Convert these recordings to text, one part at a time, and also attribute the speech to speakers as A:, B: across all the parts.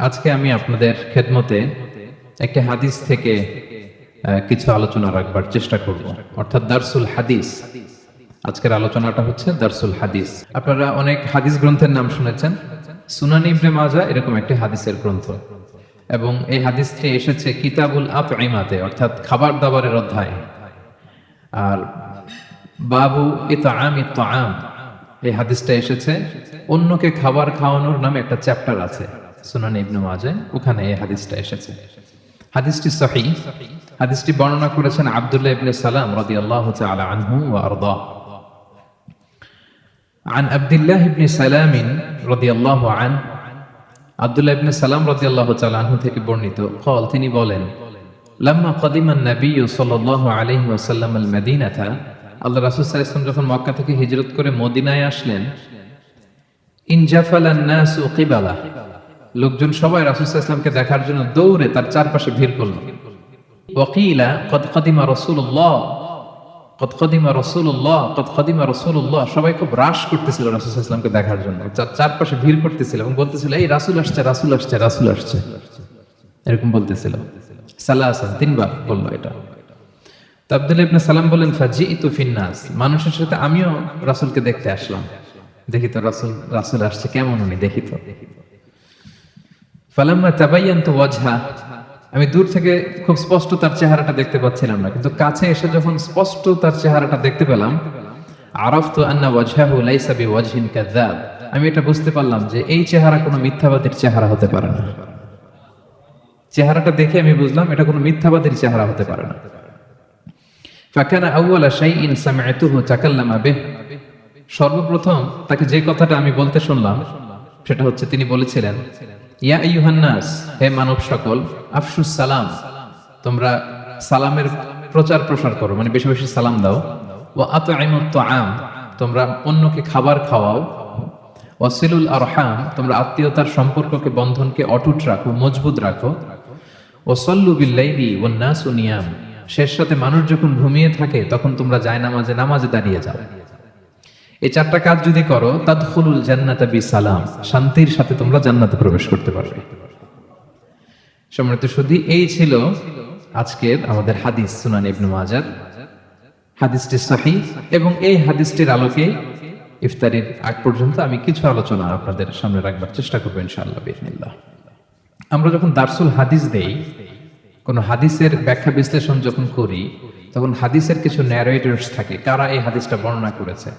A: আজকে আমি আপনাদের খেদমতে একটি হাদিস থেকে কিছু আলোচনা রাখবার চেষ্টা করব। অর্থাৎ দারসুল হাদিস। আজকের আলোচনাটা হচ্ছে দারসুল হাদিস। আপনারা অনেক হাদিস গ্রন্থের নাম শুনেছেন। সুনান ইবনে মাজা এরকম একটি হাদিসের গ্রন্থ। এবং এই হাদিসটি এসেছে কিতাবুল আপ অর্থাৎ খাবার দাবারের অধ্যায়। আর বাবু ইতাম ইতাম এই হাদিসটা এসেছে, অন্যকে খাবার খাওয়ানোর নামে একটা চ্যাপ্টার আছে। সুনান ইবনু মাজাহ ওখানে এই হাদিসটা এসেছে হাদিসটি সহি হাদিসটি বর্ণনা করেছেন আব্দুল্লাহ ইবনে সালাম রাদিয়াল্লাহু তাআলা আনহু ওয়া আরদা عن عبد الله بن سلام رضي الله عنه আব্দুল্লাহ ইবনে সালাম রাদিয়াল্লাহু তাআলা আনহু থেকে বর্ণিত قال তিনি বলেন লাম্মা قدم النبي صلى الله عليه وسلم المدينة আল্লাহ রাসূল সাল্লাল্লাহু আলাইহি ওয়াসাল্লাম যখন মক্কা থেকে হিজরত করে মদিনায় আসলেন ইনজাফালান নাসু কিবালা লোকজন সবাই রাসূল সাল্লাল্লাহু আলাইহি ওয়াসাল্লামকে দেখার জন্য দৌড়ে তার চারপাশে ভিড় করল। ওয়াকিলা, কদ কদিমা রাসূলুল্লাহ? কদ কদিমা রাসূলুল্লাহ? কদ কদিমা রাসূলুল্লাহ? সবাই খুব রাশ করতেছিল ওয়াসাল্লামকে দেখার জন্য। চারপাশে ভিড় করতেছিল এবং বলতেছিল, এই রাসূল আসছে রাসূল আসছে রাসূল আসছে। এরকম বলতেছিল। সালাসান তিনবার বলল এটা। তো ইবনে সালাম বলেন ফাজি ইতু ফিন্নাস। মানুষের সাথে আমিও রাসূলকে দেখতে আসলাম। দেখি তো রাসুল রাসূল আসছে কেমন উনি, দেখি তো। ফালাম্মা তাবাইয়ান্তু ওয়াজহা। আমি দূর থেকে খুব স্পষ্ট তার চেহারাটা দেখতে পাচ্ছিলাম না, কিন্তু কাছে এসে যখন স্পষ্ট তার চেহারাটা দেখতে পেলাম, আরাফতু আন্না ওয়াজহাহু লাইসা বিওয়াজহিন কাযাব আমি এটা বুঝতে পারলাম যে এই চেহারা কোনো মিথ্যাবাদীর চেহারা হতে পারে না। চেহারাটা দেখে আমি বুঝলাম এটা কোনো মিথ্যাবাদীর চেহারা হতে পারে না। ফাকানা আউয়ালা শাইইন সামি'তুহু তাকাল্লামা বিহ। সর্বপ্রথম তাকে যে কথাটা আমি বলতে শুনলাম, সেটা হচ্ছে তিনি বলেছিলেন ইয়া আইয়ুহান নাস হে মানব সকল, আফসুস সালাম। তোমরা সালামের প্রচার প্রসার করো মানে বেশি বেশি সালাম দাও। ও আতঈমুত তুআম, তোমরা অন্যকে খাবার খাওয়াও। তোমরা আত্মীয়তার সম্পর্ককে, বন্ধনকে অটুট রাখো, মজবুত রাখো। ও নাসু নিয়াম শেষ সাথে মানুষ যখন ঘুমিয়ে থাকে, তখন তোমরা যায় নামাজে নামাজে দাঁড়িয়ে যাও। এই চারটা কাজ যদি করো, তাদখুলুল জান্নাতা বি সালাম। শান্তির সাথে তোমরা জান্নাতে প্রবেশ করতে পারবে। সম্মানিত শুধু এই ছিল আজকের আমাদের হাদিস সুনান ইবনু মাজার। হাদিসটি সহি এবং এই হাদিসটির আলোকে ইফতারির আগ পর্যন্ত আমি কিছু আলোচনা আপনাদের সামনে রাখবার চেষ্টা করব ইনশাআল্লাহ বিসমিল্লাহ আমরা যখন দারসুল হাদিস দেই, কোন হাদিসের ব্যাখ্যা বিশ্লেষণ যখন করি, তখন হাদিসের কিছু ন্যারেটর্স থাকে, কারা এই হাদিসটা বর্ণনা করেছে।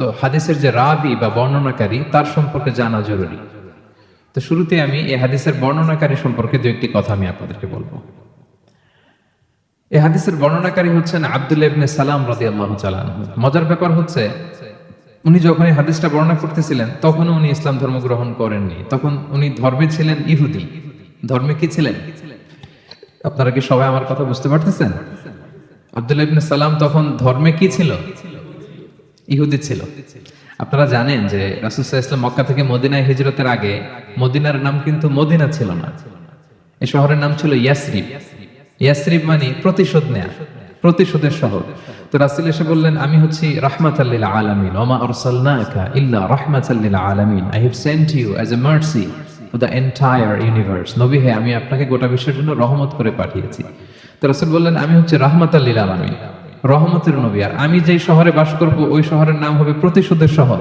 A: তো হাদিসের যে রাবি বা বর্ণনাকারী, তার সম্পর্কে জানা জরুরি। তো শুরুতে আমি এই হাদিসের বর্ণনাকারী সম্পর্কে দু একটি কথা আমি আপনাদেরকে বলব। এই হাদিসের বর্ণনাকারী হচ্ছেন আব্দুল ইবনে সালাম রাদিয়াল্লাহু তাআলা। মজার ব্যাপার হচ্ছে, উনি যখন এই হাদিসটা বর্ণনা করতেছিলেন, তখন উনি ইসলাম ধর্ম গ্রহণ করেননি। তখন উনি ধর্মে ছিলেন ইহুদি। ধর্মে কি ছিলেন? আপনারা কি সবাই আমার কথা বুঝতে পারতেছেন? আব্দুল ইবনে সালাম তখন ধর্মে কি ছিল? ইহুদি ছিল। আপনারা জানেন যে রাসুসাহ ইসলাম মক্কা থেকে মদিনায় হিজরতের আগে মদিনার নাম কিন্তু মদিনা ছিল না। এই শহরের নাম ছিল ইয়াসরিব। ইয়াসরিব মানে প্রতিশোধ নেয়া, প্রতিশোধের শহর। তো রাসুল এসে বললেন, আমি হচ্ছি রাহমাত আল্লিল আলামিন ওমা আরসালনাকা ইল্লা রাহমাত আল্লিল আলামিন। I have sent you as a mercy to the entire universe নবী হে, আমি আপনাকে গোটা বিশ্বের জন্য রহমত করে পাঠিয়েছি। তো রাসুল বললেন, আমি হচ্ছে রাহমাত আল্লিল আলামিন। রহমতের নবী। আর আমি যেই শহরে বাস করব, ওই শহরের নাম হবে প্রতিশোধের শহর।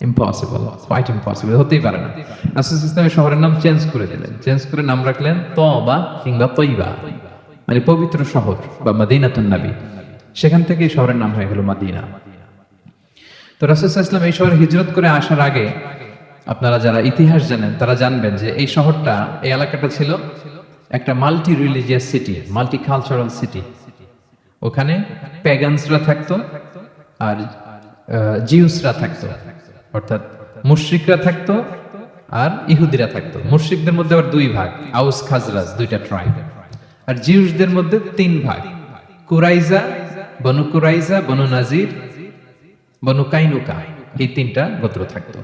A: ইম্পসিবল কোয়াইট ইম্পসিবল হতেই পারে না। রাসুল ইসলামের শহরের নাম চেঞ্জ করে দিলেন। চেঞ্জ করে নাম রাখলেন তবা কিংবা তৈবা। মানে পবিত্র শহর বা মাদিনাতুন নবী। সেখান থেকে শহরের নাম হয়ে গেল মাদিনা। তো রাসুল ইসলাম এই শহরে হিজরত করে আসার আগে আপনারা যারা ইতিহাস জানেন, তারা জানবেন যে এই শহরটা, এই এলাকাটা ছিল একটা multi religious city multi cultural city ওখানে প্যাগানসরা থাকতো আর জিউসরা থাকতো। অর্থাৎ মুশরিকরা থাকতো আর ইহুদিরা থাকতো। মুশরিকদের মধ্যে আবার দুই ভাগ, আউস, খাজরাজ, দুইটা ট্রাইব আর জিউসদের মধ্যে তিন ভাগ, কুরাইজা, বনু কুরাইজা, বনু নাজির, বনু কাইনুকা, এই তিনটা গোত্র থাকতো।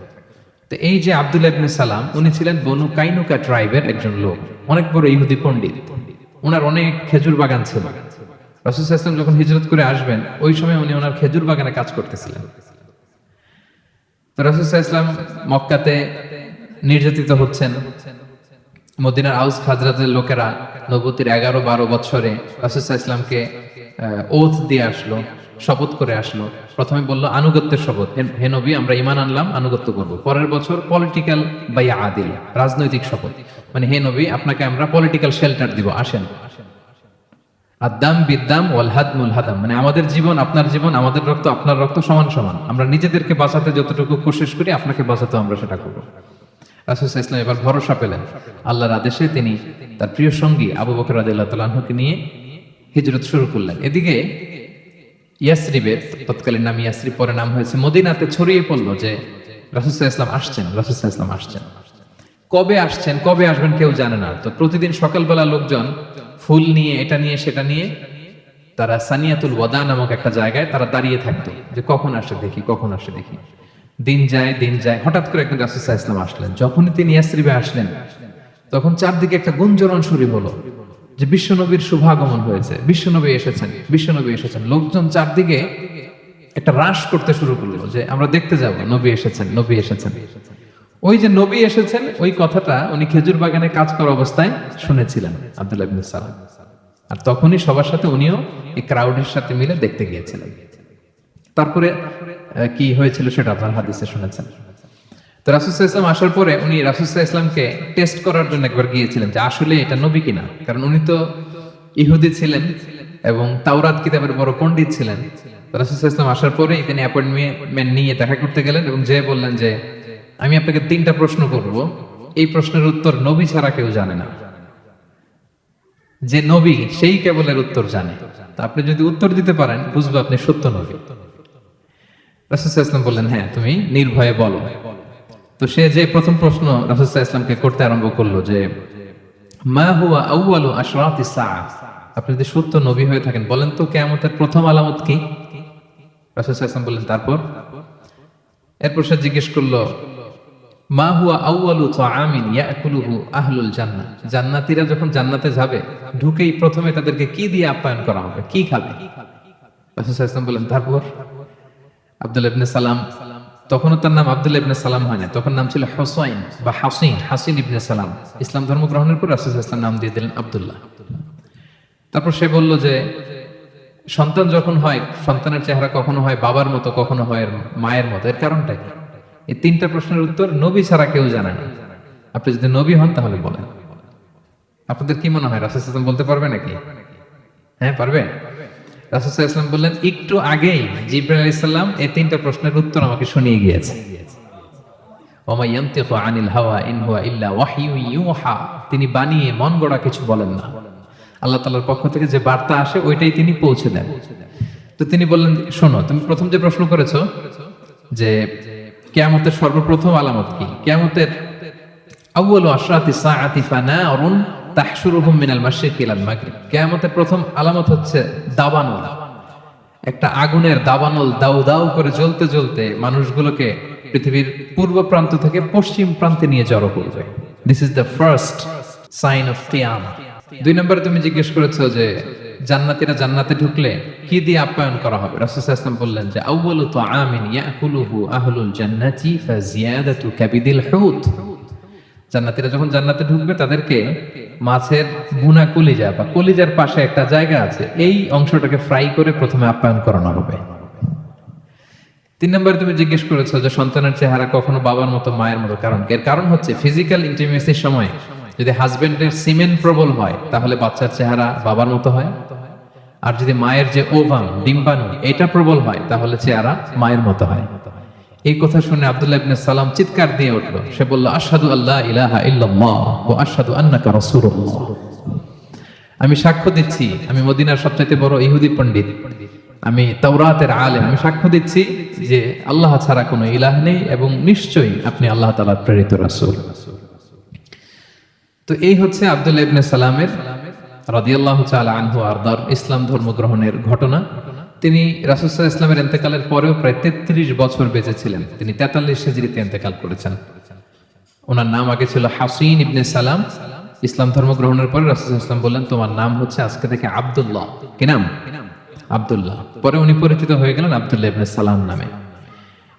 A: তো এই যে আব্দুল ইবনে সালাম, উনি ছিলেন বনু কাইনুকা ট্রাইবের একজন লোক, অনেক বড় ইহুদি পণ্ডিত। ওনার অনেক খেজুর বাগান ছিল। রসুল ইসলাম যখন হিজরত করে আসবেন, ওই সময় উনি ওনার খেজুর বাগানে কাজ করতেছিলেন। তো রসুল ইসলাম মক্কাতে নির্যাতিত হচ্ছেন। মদিনার আউস খাজরাতের লোকেরা নবতির এগারো বারো বছরে রাসুসাহ ইসলামকে ওথ দিয়ে আসলো, শপথ করে আসলো। প্রথমে বলল, আনুগত্যের শপথ। হে- হে নবী, আমরা ইমান আনলাম, আনুগত্য করব। পরের বছর পলিটিক্যাল বা আদিল রাজনৈতিক শপথ। মানে হে নবী, আপনাকে আমরা পলিটিক্যাল শেল্টার দিব, আসেন। আদাম বিদ্যাম ওয়াল হাদমুল হাদাম মানে আমাদের জীবন, আপনার জীবন, আমাদের রক্ত, আপনার রক্ত সমান সমান। আমরা নিজেদেরকে বাঁচাতে যতটুকু কোশিশ করি, আপনাকে বাঁচাতে আমরা সেটা করব। রাসুল ইসলাম এবার ভরসা পেলেন। আল্লাহর আদেশে তিনি তার প্রিয় সঙ্গী আবু বকর তাআলা নিয়ে হিজরত শুরু করলেন। এদিকে ইয়াসরিবের, তৎকালীন নাম ইয়াসরিব, পরে নাম হয়েছে মদিনাতে ছড়িয়ে পড়ল যে রাসুল ইসলাম আসছেন, রাসুল ইসলাম আসছেন। কবে আসছেন, কবে আসবেন কেউ জানে না। তো প্রতিদিন সকালবেলা লোকজন ফুল নিয়ে, এটা নিয়ে, সেটা নিয়ে, তারা সানিয়াতুল ওয়াদা নামক একটা জায়গায় তারা দাঁড়িয়ে থাকতো যে কখন আসে দেখি, কখন আসে দেখি। দিন যায় দিন যায়, হঠাৎ করে একদিন রাসুসাহ ইসলাম আসলেন। যখনই তিনি ইয়াসরিবে আসলেন, তখন চারদিকে একটা গুঞ্জরণ শুরু হলো যে বিশ্বনবীর শুভাগমন হয়েছে, বিশ্বনবী এসেছেন বিশ্বনবী এসেছেন। লোকজন চারদিকে একটা হ্রাস করতে শুরু করল যে আমরা দেখতে যাব, নবী এসেছেন নবী এসেছেন। ওই যে নবী এসেছেন, ওই কথাটা উনি খেজুর বাগানে কাজ করা অবস্থায় শুনেছিলেন আব্দুল্লাহ ইবনে সালাম। আর তখনই সবার সাথে উনিও এই ক্রাউডের সাথে মিলে দেখতে গিয়েছিলেন। তারপরে কি হয়েছিল সেটা আপনার হাদিসে শুনেছেন। তো রাসুসাহ ইসলাম আসার পরে উনি রাসুসাহ ইসলামকে টেস্ট করার জন্য একবার গিয়েছিলেন যে আসলে এটা নবী কিনা? কারণ উনি তো ইহুদি ছিলেন এবং তাওরাত কিতাবের বড় পণ্ডিত ছিলেন। রাসুসাহ ইসলাম আসার পরে তিনি অ্যাপয়েন্টমেন্ট নিয়ে দেখা করতে গেলেন এবং যে বললেন যে আমি আপনাকে তিনটা প্রশ্ন করব। এই প্রশ্নের উত্তর নবী ছাড়া কেউ জানে না। যে নবী সেই কেবলের উত্তর জানে। তা আপনি যদি উত্তর দিতে পারেন, বুঝব আপনি সত্য নবী। রাসুসাহ বললেন হ্যাঁ তুমি নির্ভয়ে বলো। তো সে যে প্রথম প্রশ্ন রাসুসাহ ইসলামকে করতে আরম্ভ করল যে, মা হুয়া আউয়ালু আশরাতি আপনি যদি সত্য নবী হয়ে থাকেন, বলেন তো কিয়ামতের প্রথম আলামত কি? রাসুসাহ ইসলাম বললেন, তারপর? এরপর সে জিজ্ঞেস করল মা হুয়া আউয়ালু ইয়াকুলুহু আহলুল জান্নাতীরা যখন জান্নাতে যাবে, ঢুকেই প্রথমে তাদেরকে কি দিয়ে আপ্যায়ন করা হবে? কি খাবে? রাসূল সাল্লাল্লাহু বললেন তারপর? আব্দুল ইবনে সালাম, তখনও তার নাম আব্দুল ইবনে সালাম হয় না, তখন নাম ছিল বা হাসিন হাসিন ইবনে সালাম। ইসলাম ধর্ম গ্রহণের পর রাসূল সাল্লাল্লাহু নাম দিয়ে দিলেন আব্দুল্লাহ। তারপর সে বলল যে, সন্তান যখন হয়, সন্তানের চেহারা কখনো হয় বাবার মতো, কখনো হয় মায়ের মতো। এর কারণটা কি? এই তিনটা প্রশ্নের উত্তর নবী ছাড়া কেউ জানে না। আপনি যদি নবী হন, তাহলে বলেন। আপনাদের কি মনে হয়, রাসুল ইসলাম বলতে পারবে নাকি? হ্যাঁ পারবে? রাসুল ইসলাম বললেন, একটু আগেই জিব্রাইল ইসলাম এই তিনটা প্রশ্নের উত্তর আমাকে শুনিয়ে গিয়েছে। তিনি বানিয়ে মন গড়া কিছু বলেন না। আল্লাহ পক্ষ থেকে যে বার্তা আসে, ওইটাই তিনি পৌঁছে দেন। তো তিনি বললেন, শোনো, তুমি প্রথম যে প্রশ্ন করেছ, যে কিয়ামতের সর্বপ্রথম আলামত কি? কিয়ামতের আশরাতি সাআতি তাহশুরুহুম মিনাল মাশরিক ইলাল মাগরিব। প্রথম আলামত হচ্ছে দাবানল। একটা আগুনের দাবানল দাউ দাউ করে জ্বলতে জ্বলতে মানুষগুলোকে পৃথিবীর পূর্ব প্রান্ত থেকে পশ্চিম প্রান্তে নিয়ে জড়ো করবে। This is the first sign of দুই নম্বরে তুমি জিজ্ঞেস করেছ যে জান্নাতীরা জান্নাতে ঢুকলে কি দিয়ে আপ্যায়ন করা হবে? ওয়াসাল্লাম বললেন যে আউয়ালু তাআমিন ইয়াকুলুহু আহলুল জান্নাতি ফাজিয়াদাতু কাবিদিল হুত জান্নাতীরা যখন জান্নাতে ঢুকবে, তাদেরকে মাছের বুনা কলিজা বা কলিজার পাশে একটা জায়গা আছে, এই অংশটাকে ফ্রাই করে প্রথমে আপ্যায়ন করানো হবে। তিন নম্বরে তুমি জিজ্ঞেস করেছ যে, সন্তানের চেহারা কখনো বাবার মতো, মায়ের মতো? কারণ? এর কারণ হচ্ছে ফিজিক্যাল ইন্টিমেসির সময় যদি হাজবেন্ডের সিমেন্ট প্রবল হয়, তাহলে বাচ্চার চেহারা বাবার মতো হয়। আর যদি মায়ের যে ওভাম, ডিম্বাণু, এটা প্রবল হয়, তাহলে চেহারা মায়ের মতো হয়। এই কথা শুনে আব্দুল্লাহ ইবনে সালাম চিৎকার দিয়ে উঠল। সে বলল, আশহাদু আল্লাহ ইলাহা ইল্লাল্লাহ ওয়া আশহাদু আন্নাকা রাসূলুল্লাহ। আমি সাক্ষ্য দিচ্ছি, আমি মদিনার সবচাইতে বড় ইহুদি পণ্ডিত। আমি তাওরাতের আলেম। আমি সাক্ষ্য দিচ্ছি যে আল্লাহ ছাড়া কোনো ইলাহ নেই এবং নিশ্চয়ই আপনি আল্লাহ তাআলার প্রেরিত রাসূল। তো এই হচ্ছে আব্দুল্লাহ ইবনে সালামের রাদিয়াল্লাহু তাআলা আনহু আরদার ইসলাম ধর্ম গ্রহণের ঘটনা। তিনি রাসূলুল্লাহ ইসলামের ইন্তেকালের পরেও প্রায় 33 বছর বেঁচে ছিলেন তিনি 43 হিজরিতে ইন্তেকাল করেছেন। ওনার নাম আগে ছিল হাসিন ইবনে সালাম। ইসলাম ধর্ম গ্রহণের পরে রাসূলুল্লাহ ইসলাম বললেন, তোমার নাম হচ্ছে আজকে থেকে আব্দুল্লাহ। কি নাম? আব্দুল্লাহ। পরে উনি পরিচিত হয়ে গেলেন আব্দুল্লাহ ইবনে সালাম নামে।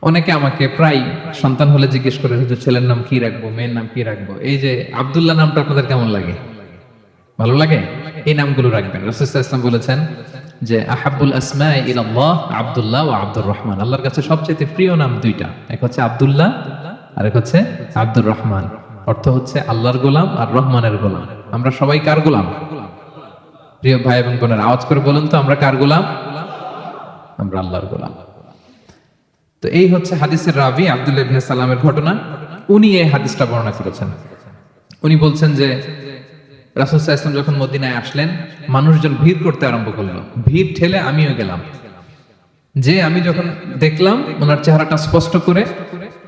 A: অনেকে আমাকে প্রায় সন্তান হলে জিজ্ঞেস করে, হুজুর, ছেলের নাম কি রাখব? মেয়ের নাম কি রাখব? এই যে আব্দুল্লাহ নামটা আপনাদের কেমন লাগে? ভালো লাগে? এই নামগুলো রাখবেন। ইসলাম বলেছেন যে আহাবুল আসমা ইলাল্লাহ, আব্দুল্লাহ ও আব্দুর রহমান। আল্লাহর কাছে সবচেয়ে প্রিয় নাম দুইটা। এক হচ্ছে আব্দুল্লাহ, আর এক হচ্ছে আব্দুর রহমান। অর্থ হচ্ছে আল্লাহর গোলাম আর রহমানের গোলাম। আমরা সবাই কার গোলাম? প্রিয় ভাই এবং বোনের, আওয়াজ করে বলুন তো, আমরা কার গোলাম? আমরা আল্লাহর গোলাম। তো এই হচ্ছে হাদিসের রাবি আব্দুল্লাহ ইবনে সালামের ঘটনা। উনি এই হাদিসটা বর্ণনা করেছেন। উনি বলছেন যে, রাসূল সাল্লাল্লাহু যখন মদিনায় আসলেন, মানুষজন ভিড় করতে আরম্ভ করল। ভিড় ঠেলে আমিও গেলাম। যে আমি যখন দেখলাম, ওনার চেহারাটা স্পষ্ট করে,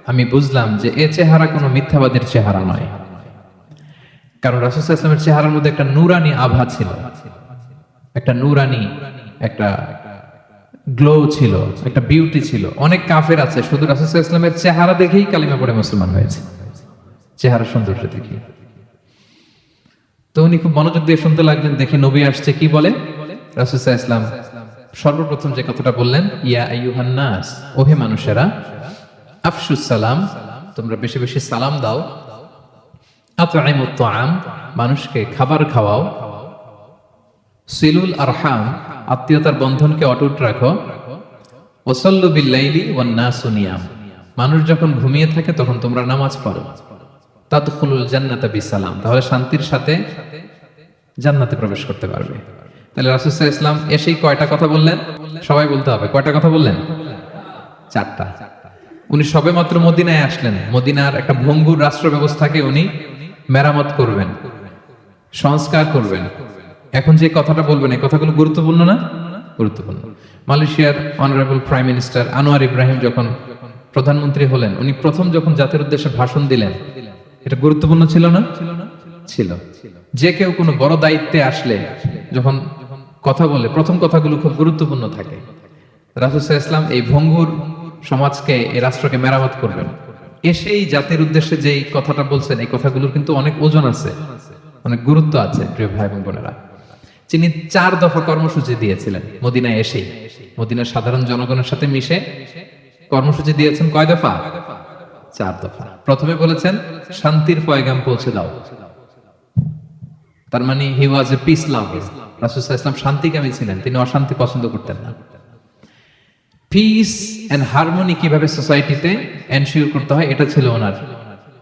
A: আমি বুঝলাম যে এ চেহারা কোনো মিথ্যাবাদের চেহারা নয়। কারণ রাসূল সাল্লাল্লাহু চেহারার মধ্যে একটা নুরানি আভা ছিল। একটা নুরানি, একটা গ্লো ছিল, একটা বিউটি ছিল। অনেক কাফের আছে, শুধু রাসূল ওয়াসাল্লামের চেহারা দেখেই কালিমা পড়ে মুসলমান হয়েছে। চেহারা সৌন্দর্য দেখি। তো উনি খুব মনোযোগ দিয়ে শুনতে লাগলেন, দেখে নবী আসছে, কি বলে? রাসুসা ইসলাম সর্বপ্রথম যে কথাটা বললেন, ইয়া আইয়ুহান নাস, ওহে মানুষেরা আফসুস সালাম, তোমরা বেশি বেশি সালাম দাও। আতআইমুত তাআম, মানুষকে খাবার খাওয়াও। সিলুল আরহাম, আত্মীয়তার বন্ধনকে অটুট রাখো। ওসল্লু বিল্লাইলি ওয়ান নাসু নিয়াম। মানুষ যখন ঘুমিয়ে থাকে, তখন তোমরা নামাজ পড়ো। জান্নাতা বিসালাম। তাহলে শান্তির সাথে জান্নাতে প্রবেশ করতে পারবে। তাহলে রাসূল ইসলাম এসেই কয়টা কথা বললেন? সবাই বলতে হবে। কয়টা কথা বললেন? চারটা। উনি সবে মাত্র মদিনায় আসলেন। মদিনার একটা ভঙ্গুর রাষ্ট্র ব্যবস্থাকে উনি মেরামত করবেন, সংস্কার করবেন। এখন যে কথাটা বলবেন, এই কথাগুলো গুরুত্বপূর্ণ না? গুরুত্বপূর্ণ। মালয়েশিয়ার honourable prime minister Anwar Ibrahim যখন প্রধানমন্ত্রী হলেন, উনি প্রথম যখন জাতির উদ্দেশ্যে ভাষণ দিলেন, এটা গুরুত্বপূর্ণ ছিল না? ছিল। যে কেউ কোনো বড় দায়িত্বে আসলে, যখন কথা বলে, প্রথম কথাগুলো খুব গুরুত্বপূর্ণ থাকে। রাসুসাহ ইসলাম এই ভঙ্গুর সমাজকে, এই রাষ্ট্রকে মেরামত করবেন। এসেই জাতির উদ্দেশ্যে যে এই কথাটা বলছেন, এই কথাগুলোর কিন্তু অনেক ওজন আছে, অনেক গুরুত্ব আছে, প্রিয় ভাই এবং বোনেরা। তিনি চার দফা কর্মসূচি দিয়েছিলেন মদিনায় এসেই। মদিনার সাধারণ জনগণের সাথে মিশে কর্মসূচি দিয়েছেন কয় দফা? চার দফা। প্রথমে বলেছেন, শান্তির পয়গাম পৌঁছে দাও। তার মানে হি ওয়াজ এ পিস লাভ রাসুসাহ ইসলাম শান্তিকামী ছিলেন, তিনি অশান্তি পছন্দ করতেন না। পিস এন্ড হারমোনি কীভাবে সোসাইটিতে এনশিওর করতে হয়, এটা ছিল ওনার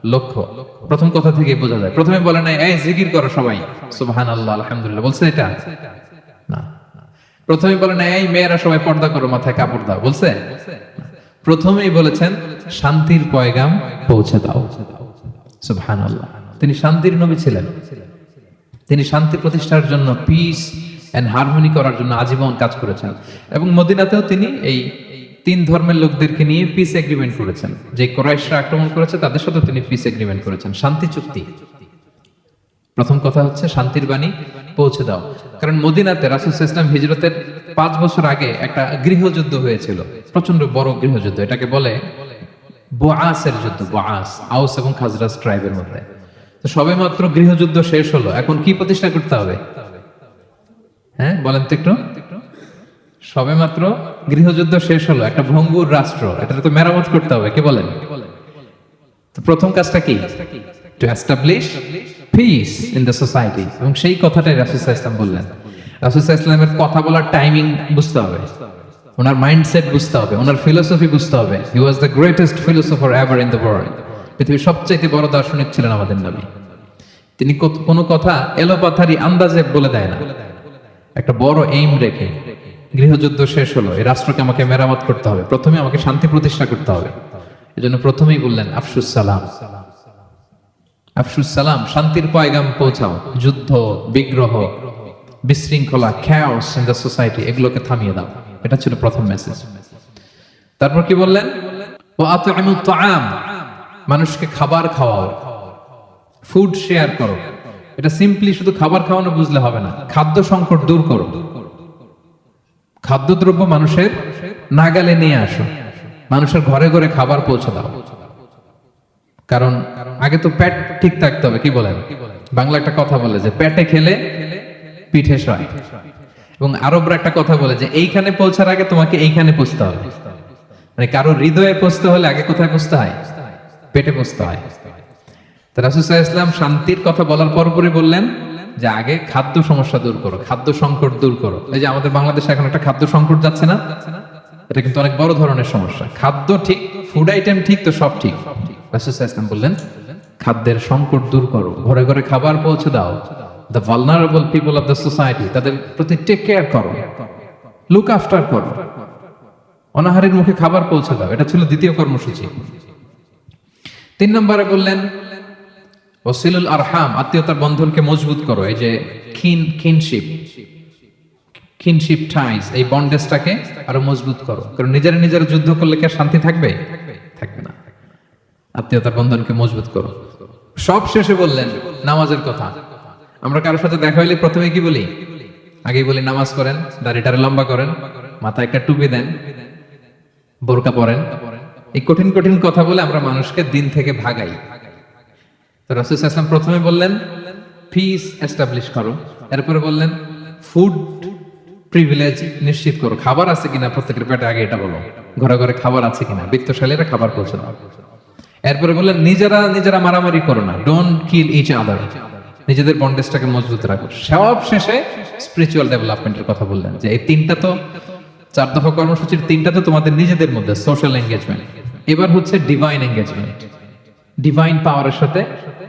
A: লক্ষ্য। প্রথম কথা থেকে বোঝা যায়। প্রথমে বলে নাই, এই, জিকির করো সবাই। সুবহান আল্লাহ আলহামদুলিল্লাহ। বলছে এটা? না। প্রথমে বলে নাই, এই, মেয়েরা সবাই পর্দা করো, মাথায় কাপড় দাও। বলছে? প্রথমেই বলেছেন, শান্তির পয়গাম পৌঁছে দাও। সুবহান আল্লাহ তিনি শান্তির নবী ছিলেন। তিনি শান্তি প্রতিষ্ঠার জন্য পিস এন্ড হারমোনি করার জন্য আজীবন কাজ করেছেন। এবং মদিনাতেও তিনি এই তিন ধর্মের লোকদেরকে নিয়ে পিস এগ্রিমেন্ট করেছেন। যে কোরাইশরা আক্রমণ করেছে, তাদের সাথে তিনি পিস এগ্রিমেন্ট করেছেন। শান্তি চুক্তি। প্রথম কথা হচ্ছে, শান্তির বাণী পৌঁছে দাও। কারণ মদিনাতে রাসুল ইসলাম হিজরতের পাঁচ বছর আগে একটা গৃহযুদ্ধ হয়েছিল। প্রচণ্ড বড় গৃহযুদ্ধ। এটাকে বলে বোয়াসের যুদ্ধ বোয়াস আউস এবং খাজরাস ট্রাইবের মধ্যে। তো সবে মাত্র গৃহযুদ্ধ শেষ হলো। এখন কি প্রতিষ্ঠা করতে হবে? হ্যাঁ বলেন তো একটু। সবে মাত্র গৃহযুদ্ধ শেষ হলো, একটা ভঙ্গুর রাষ্ট্র এটা তো মেরামত করতে হবে, কি বলেন? প্রথম কাজটা কি? To establish peace in the society এবং সেই কথাটাই রাসুসাহ ইসলাম বললেন। রাসুসাহ ইসলামের কথা বলার টাইমিং বুঝতে হবে। ওনার মাইন্ডসেট বুঝতে হবে, ওনার ফিলোসফি বুঝতে হবে। He was the greatest philosopher ever in the world পৃথিবীর সবচাইতে বড় দার্শনিক ছিলেন আমাদের নবী। তিনি কোনো কথা এলোপাথারি আন্দাজে বলে দেয় না। একটা বড় এইম রেখে গৃহযুদ্ধ শেষ হলো, এই রাষ্ট্রকে আমাকে মেরামত করতে হবে। প্রথমে আমাকে শান্তি প্রতিষ্ঠা করতে হবে। এজন্য প্রথমেই বললেন, আফসুস সালাম। আফসুস সালাম, শান্তির পয়গাম পৌঁছাও। যুদ্ধ, বিগ্রহ, বিশৃঙ্খলা খ্যাওস ইন দ্য সোসাইটি এগুলোকে থামিয়ে দাও। এটা ছিল প্রথম মেসেজ তারপর কি বললেন? ও আতইমুত তাআম, মানুষকে খাবার খাওয়াও। ফুড শেয়ার করো। এটা সিম্পলি শুধু খাবার খাওয়ানো বুঝলে হবে না, খাদ্য সংকট দূর করো। খাদ্যদ্রব্য মানুষের নাগালে নিয়ে আসো। মানুষের ঘরে ঘরে খাবার পৌঁছে দাও। কারণ আগে তো পেট ঠিক থাকতে হবে, কি বলেন? বাংলা একটা কথা বলে যে পেটে খেলে পিঠে সয়। এবং আরবরা একটা কথা বলে যে এইখানে পৌঁছার আগে তোমাকে এইখানে পৌঁছতে হবে। মানে কারও হৃদয়ে পৌঁছতে হলে আগে কোথায় পৌঁছতে হয়? পেটে পৌঁছতে হয়। রাসুসাহ ইসলাম শান্তির কথা বলার পরপরই বললেন যে আগে খাদ্য সমস্যা দূর করো, খাদ্য সংকট দূর করো। এই যে আমাদের বাংলাদেশে এখন একটা খাদ্য সংকট যাচ্ছে না? এটা কিন্তু অনেক বড় ধরনের সমস্যা। খাদ্য ঠিক ফুড আইটেম ঠিক তো সব ঠিক। রাসুসাহ ইসলাম বললেন, খাদ্যের সংকট দূর করো। ঘরে ঘরে খাবার পৌঁছে দাও। The vulnerable people of the society তাদের প্রতি টেক কেয়ার করো। লুক আফটার করো। অনাহারের মুখে খাবার পৌঁছে দাও। এটা ছিল দ্বিতীয় কর্মসূচি। তিন নম্বরে বললেন ওসিলুল আরহাম, আত্মীয়তার বন্ধনকে মজবুত করো। এই যে খিন খিনশিপ খিনশিপ টাইজ এই বন্ডেজটাকে আরও মজবুত করো। কারণ নিজেরা নিজেরা যুদ্ধ করলে কি শান্তি থাকবে? থাকবে না। আত্মীয়তার বন্ধনকে মজবুত করো। সব শেষে বললেন, নামাজের কথা। আমরা কারোর সাথে দেখা হইলে প্রথমে কি বলি? আগেই বলি, নামাজ করেন দাড়িটারে লম্বা করেন, মাথায় একটা টুপি দেন, বোরকা পরেন। এই কঠিন কঠিন কথা বলে আমরা মানুষকে দিন থেকে ভাগাই। তো রাসুল ইসলাম প্রথমে বললেন ফিস এস্টাবলিশ করো। এরপরে বললেন ফুড প্রিভিলেজ নিশ্চিত করো। খাবার আছে কিনা প্রত্যেকের পেটে, আগে এটা বলো। ঘরে ঘরে খাবার আছে কিনা? বিত্তশালীরা খাবার পৌঁছে দাও এরপরে বললেন, নিজেরা নিজেরা মারামারি করো না। ডোন্ট কিল ইচ আদার নিজেদের বন্ডেজটাকে মজবুত রাখো। সব শেষে স্পিরিচুয়াল ডেভেলপমেন্টের কথা বললেন যে, এই তিনটা তো, চার দফা কর্মসূচির তিনটা তো তোমাদের নিজেদের মধ্যে সোশ্যাল এঙ্গেজমেন্ট এবার হচ্ছে ডিভাইন এঙ্গেজমেন্ট ডিভাইন পাওয়ারের সাথে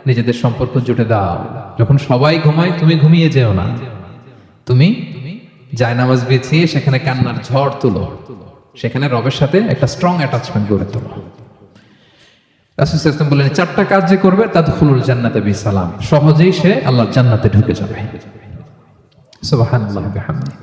A: নিজেদের সম্পর্ক জুটে দাও। যখন সবাই ঘুমায়, তুমি ঘুমিয়ে যেও না। তুমি জায়নামাজ বেছিয়ে সেখানে কান্নার ঝড় তুলো। সেখানে রবের সাথে একটা স্ট্রং অ্যাটাচমেন্ট গড়ে তোলো। বললেন, চারটা কাজ যে করবে, তাদখুলুল জান্নাতে বিসালাম। সহজেই সে আল্লাহর জান্নাতে ঢুকে যাবে। বিহামদিহি।